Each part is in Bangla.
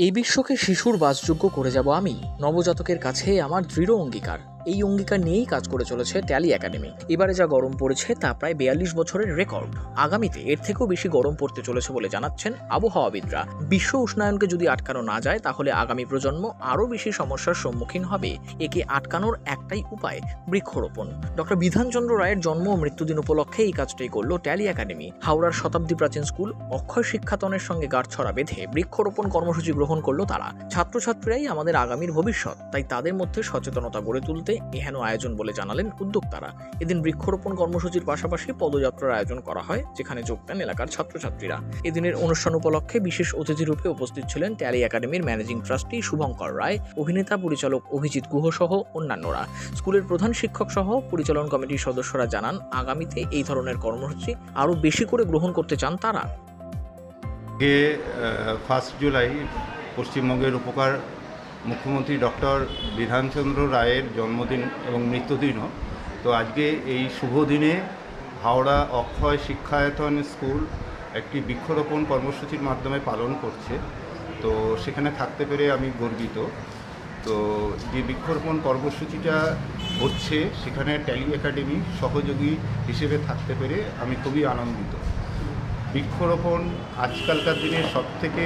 এই বিশ্বকে শিশুর বাসযোগ্য করে যাব আমি। নবজাতকের কাছে আমার দৃঢ় অঙ্গীকার। এই অঙ্গীকার নিয়েই কাজ করে চলেছে ট্যালি একাডেমি এবারে যা গরম পড়েছে তা প্রায় বিয়াল্লিশ বছরের রেকর্ড। আগামীতে এর থেকেও বেশি গরম পড়তে চলেছে বলে জানাচ্ছেন আবহাওয়াবিদরা। বিশ্ব উষ্ণায়নকে যদি আটকানো না যায়, তাহলে আগামী প্রজন্ম আরও বেশি সমস্যার সম্মুখীন হবে। একে আটকানোর একটাই উপায় বৃক্ষরোপণ। ডক্টর বিধানচন্দ্র রায়ের জন্ম ও মৃত্যুদিন উপলক্ষে এই কাজটাই করল ট্যালি একাডেমি হাওড়ার শতাব্দী প্রাচীন স্কুল অক্ষয় শিক্ষাতনের সঙ্গে গাঁটছড়া বেঁধে বৃক্ষরোপণ কর্মসূচি গ্রহণ করল তারা। ছাত্রছাত্রীরাই আমাদের আগামীর ভবিষ্যৎ, তাই তাদের মধ্যে সচেতনতা গড়ে তুলতে এহেন আয়োজন বলে জানালেন উদ্যোক্তারা। এদিন বৃক্ষরোপণ কর্মসূচির পাশাপাশি পদযাত্রার আয়োজন করা হয়, যেখানে যোগ দেন এলাকার ছাত্রছাত্রীরা। এদিনের অনুষ্ঠান উপলক্ষে বিশেষ অতিথি রূপে উপস্থিত ছিলেন ট্যালি একাডেমির ম্যানেজিং ট্রাস্টি শুভঙ্কর রায়, অভিনেতা পরিচালক অভিজিৎ গুহ সহ অন্যান্যরা। স্কুলের প্রধান শিক্ষক সহ পরিচালন কমিটির সদস্যরা জানান, আগামীতে এই ধরনের কর্মসূচি আরও বেশি করে গ্রহণ করতে চান তারা। ফার্স্ট জুলাই পশ্চিমবঙ্গের উপকার মুখ্যমন্ত্রী ডক্টর বিধানচন্দ্র রায়ের জন্মদিন এবং মৃত্যুদিনও। তো আজকে এই শুভ দিনে হাওড়া অক্ষয় শিক্ষায়তন স্কুল একটি বৃক্ষরোপণ কর্মসূচির মাধ্যমে পালন করছে। তো সেখানে থাকতে পেরে আমি গর্বিত। তো যে বৃক্ষরোপণ কর্মসূচিটা হচ্ছে, সেখানে ট্যালি একাডেমি সহযোগী হিসেবে থাকতে পেরে আমি খুবই আনন্দিত। বৃক্ষরোপণ আজকালকার দিনে সবথেকে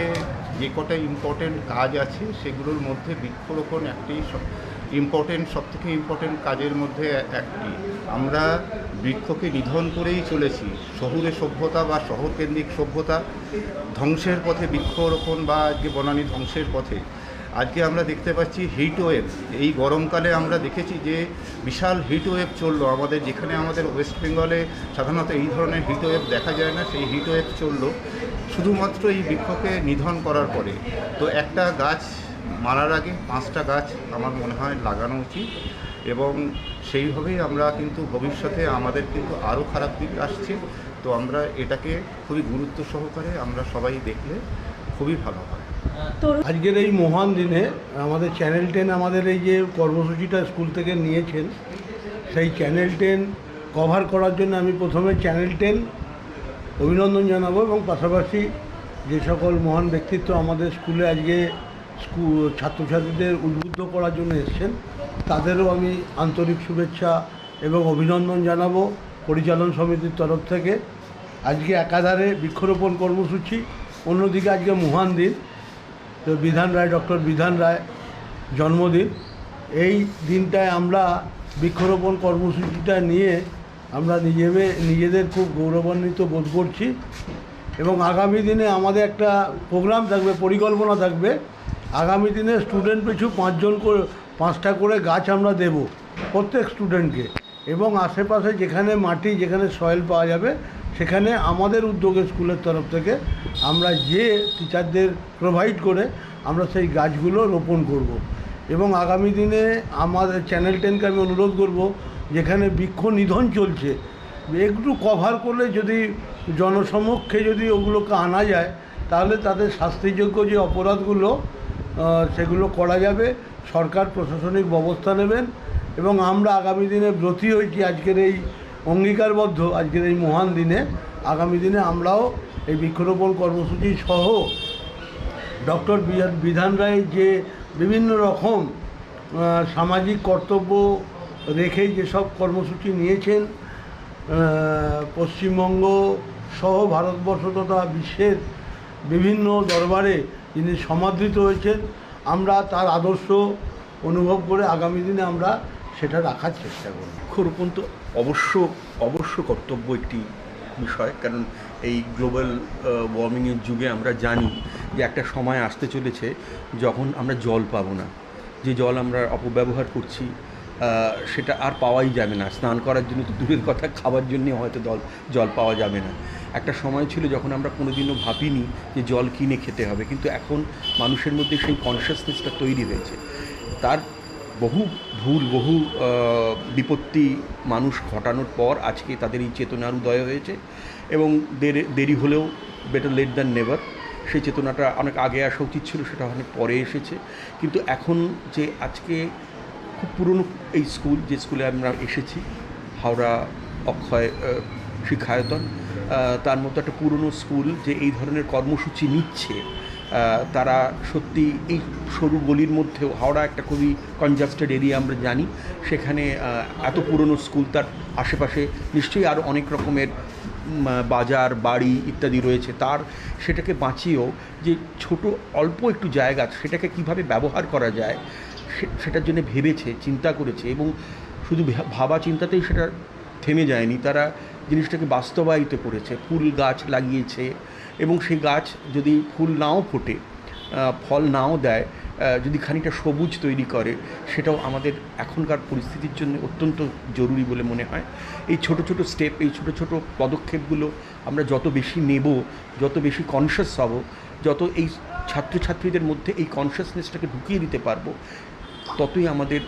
যে কটা ইম্পর্টেন্ট কাজ আছে, সেগুলোর মধ্যে বৃক্ষরোপণ একটি ইম্পর্টেন্ট সব থেকে ইম্পর্টেন্ট কাজের মধ্যে একটি। আমরা বৃক্ষকে নিধন করেই চলেছি। শহুরে সভ্যতা বা শহরকেন্দ্রিক সভ্যতা ধ্বংসের পথে বৃক্ষরোপণ বা যে বনানী ধ্বংসের পথে আজকে আমরা দেখতে পাচ্ছি হিট ওয়েভ এই গরমকালে আমরা দেখেছি যে বিশাল হিট ওয়েভ চলল। আমাদের যেখানে আমাদের ওয়েস্ট বেঙ্গলে সাধারণত এই ধরনের হিট ওয়েভ দেখা যায় না, সেই হিট ওয়েভ চলল। শুধুমাত্র এই বৃক্ষকে নিধন করার পরে। তো একটা গাছ মারার আগে পাঁচটা গাছ আমার মনে হয় লাগানো উচিত এবং সেইভাবেই আমরা কিন্তু ভবিষ্যতে আমাদের কিন্তু আরও খারাপ দিক আসছে। তো আমরা এটাকে খুবই গুরুত্ব সহকারে আমরা সবাই দেখলে খুবই ভালো হয়। আজকের এই মহান দিনে আমাদের চ্যানেল টেন আমাদের এই যে কর্মসূচিটা স্কুল থেকে নিয়েছেন, সেই চ্যানেল টেন কভার করার জন্য আমি প্রথমে চ্যানেল টেন অভিনন্দন জানাব এবং পাশাপাশি যে সকল মহান ব্যক্তিত্ব আমাদের স্কুলে আজকে স্কুল ছাত্রছাত্রীদের উদ্বুদ্ধ করার জন্য এসছেন, তাদেরও আমি আন্তরিক শুভেচ্ছা এবং অভিনন্দন জানাব পরিচালন সমিতির তরফ থেকে। আজকে একাধারে বৃক্ষরোপণ কর্মসূচি, অন্যদিকে আজকে মহান দিন। বিধান রায়, ডক্টর বিধান রায় জন্মদিন। এই দিনটায় আমরা বৃক্ষরোপণ কর্মসূচিটা নিয়ে আমরা নিজেবে, নিজেদের খুব গৌরবান্বিত বোধ করছি এবং আগামী দিনে আমাদের একটা প্রোগ্রাম থাকবে, পরিকল্পনা থাকবে। আগামী দিনে স্টুডেন্ট পিছু পাঁচজন করে, পাঁচটা করে গাছ আমরা দেব প্রত্যেক স্টুডেন্টকে এবং আশেপাশে যেখানে মাটি, যেখানে সয়েল পাওয়া যাবে সেখানে আমাদের উদ্যোগে স্কুলের তরফ থেকে আমরা যে টিচারদের প্রোভাইড করে আমরা সেই গাছগুলো রোপণ করব। এবং আগামী দিনে আমাদের চ্যানেল টেনকে আমি অনুরোধ করব, যেখানে বৃক্ষ নিধন চলছে, একটু কভার করলে যদি জনসমক্ষে যদি ওগুলোকে আনা যায়, তাহলে তাদের শাস্তিযোগ্য যে অপরাধগুলো সেগুলো করা যাবে সরকার প্রশাসনিক ব্যবস্থা নেবেন এবং আমরা আগামী দিনে ব্রতী হয়েছি আজকের এই অঙ্গীকারবদ্ধ আজকের এই মহান দিনে। আগামী দিনে আমরাও এই বৃক্ষরোপণ কর্মসূচি সহ ডক্টর বিধান রায় যে বিভিন্ন রকম সামাজিক কর্তব্য রেখে যেসব কর্মসূচি নিয়েছেন পশ্চিমবঙ্গ সহ ভারতবর্ষ তথা বিশ্বের বিভিন্ন দরবারে যিনি সমাদৃত হয়েছেন। আমরা তার আদর্শ অনুভব করে আগামী দিনে আমরা সেটা রাখার চেষ্টা করব বৃক্ষরোপণ তো অবশ্য অবশ্য কর্তব্য একটি বিষয়, কারণ এই গ্লোবাল ওয়ার্মিংয়ের যুগে আমরা জানি যে একটা সময় আসতে চলেছে যখন আমরা জল পাবো না। যে জল আমরা অপব্যবহার করছি সেটা আর পাওয়াই যাবে না। স্নান করার জন্য তো দূরের কথা, খাবার জন্যে হয়তো জল জল পাওয়া যাবে না। একটা সময় ছিল যখন আমরা কোনোদিনও ভাবিনি যে জল কিনে খেতে হবে, কিন্তু এখন মানুষের মধ্যে সেই কনসিয়াসনেসটা তৈরি হয়েছে। তার বহু ভুল, বহু বিপত্তি মানুষ ঘটানোর পর আজকে তাদের এই চেতনার উদয় হয়েছে এবং দেরি দেরি হলেও বেটার লেট দ্যান নেভার সেই চেতনাটা অনেক আগে আসা উচিত ছিল, সেটা অনেক পরে এসেছে। কিন্তু এখন যে আজকে খুব পুরনো এই স্কুল, যে স্কুলে আমরা এসেছি, হাওড়া অক্ষয় শিক্ষায়তন তার মতো একটা পুরনো স্কুল যে এই ধরনের কর্মসূচি নিচ্ছে তারা সত্যি এই সরু গলির মধ্যেও, হাওড়া একটা খুবই কনজাস্টেড এরিয়া আমরা জানি। সেখানে এত পুরনো স্কুল তার আশেপাশে নিশ্চয়ই আরও অনেক রকমের বাজার, বাড়ি ইত্যাদি রয়েছে। তার সেটাকে বাঁচিয়েও যে ছোট, অল্প একটু জায়গা সেটাকে কীভাবে ব্যবহার করা যায় সেটার জন্য ভেবেছে, চিন্তা করেছে এবং শুধু ভাবা চিন্তাতেই সেটা থেমে যায়নি। তারা জিনিসটাকে বাস্তবায়িত করেছে, ফুল গাছ লাগিয়েছে এবং সেই গাছ যদি ফুল নাও ফোটে ফল নাও দেয় যদি খানিকটা সবুজ তৈরি করে, সেটাও আমাদের এখনকার পরিস্থিতির জন্য অত্যন্ত জরুরি বলে মনে হয়। এই ছোট ছোট স্টেপ এই ছোট ছোট পদক্ষেপগুলো আমরা যত বেশি নেব, যত বেশি কনসিয়াস হব, যত এই ছাত্রছাত্রীদের মধ্যে এই কনসিয়াসনেসটাকে ঢুকিয়ে দিতে পারব, ততই আমাদের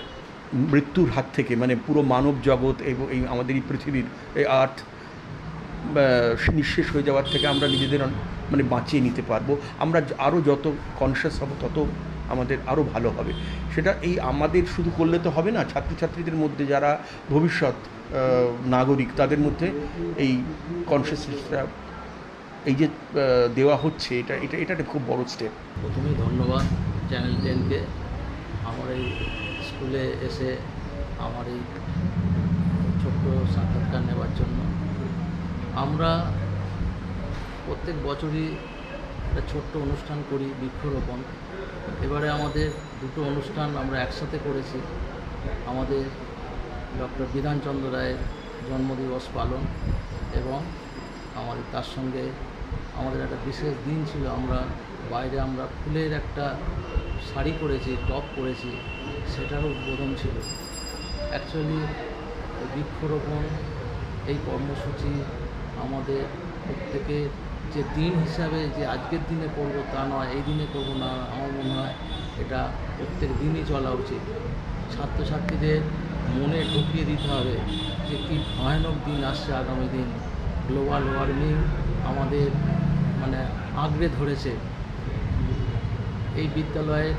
মৃত্যুর হাত থেকে মানে পুরো মানব জগৎ এবং এই আমাদের এই পৃথিবীর এই আর্থ নিঃশেষ হয়ে যাওয়ার থেকে আমরা নিজেদের মানে বাঁচিয়ে নিতে পারব। আমরা আরও যত কনসিয়াস হব, তত আমাদের আরও ভালো হবে। সেটা এই আমাদের শুধু করলে তো হবে না, ছাত্রছাত্রীদের মধ্যে যারা ভবিষ্যৎ নাগরিক, তাদের মধ্যে এই কনসিয়াসনেসটা এই যে দেওয়া হচ্ছে, এটা এটা এটা একটা খুব বড় স্টেপ প্রথমেই ধন্যবাদ চ্যানেল টেনকে। আমার এই স্কুলে এসে আমার এই ছোট্ট সাক্ষাৎকার নেওয়ার জন্য। আমরা প্রত্যেক বছরই একটা ছোট্ট অনুষ্ঠান করি বৃক্ষরোপণ। এবারে আমাদের দুটো অনুষ্ঠান আমরা একসাথে করেছি। আমাদের ডক্টর বিধানচন্দ্র রায়ের জন্মদিবস পালন এবং আমাদের তার সঙ্গে আমাদের একটা বিশেষ দিন ছিল। আমরা বাইরে আমরা ফুলের একটা শাড়ি করেছি টপ করেছি সেটারও উদ্বোধন ছিল। অ্যাকচুয়ালি বৃক্ষরোপণ, এই কর্মসূচি আমাদের প্রত্যেকে যে দিন হিসাবে যে আজকের দিনে করব তা নয়, এই দিনে করব না, আমার মনে হয় এটা প্রত্যেক দিনই চলা উচিত। ছাত্রছাত্রীদের মনে ঢুকিয়ে দিতে হবে যে কী ভয়ানক দিন আসছে আগামী দিন। গ্লোবাল ওয়ার্মিং আমাদের মানে আঁকড়ে ধরেছে। এই বিদ্যালয়ে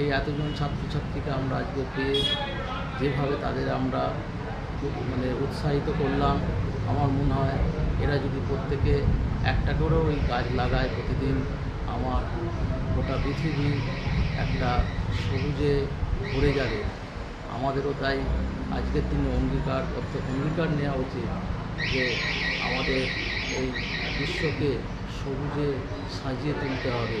এই এতজন ছাত্রছাত্রীকে আমরা আজকে পেয়ে যেভাবে তাদের আমরা মানে উৎসাহিত করলাম, আমার মনে হয় এরা যদি প্রত্যেকে একটা করেও এই গাছ লাগায় প্রতিদিন, আমার গোটা পৃথিবী একটা সবুজে ভরে যাবে। আমাদেরও তাই আজকের দিনে অঙ্গীকার অঙ্গীকার নেওয়া উচিত যে আমাদের এই বিশ্বকে সবুজে সাজিয়ে তুলতে হবে।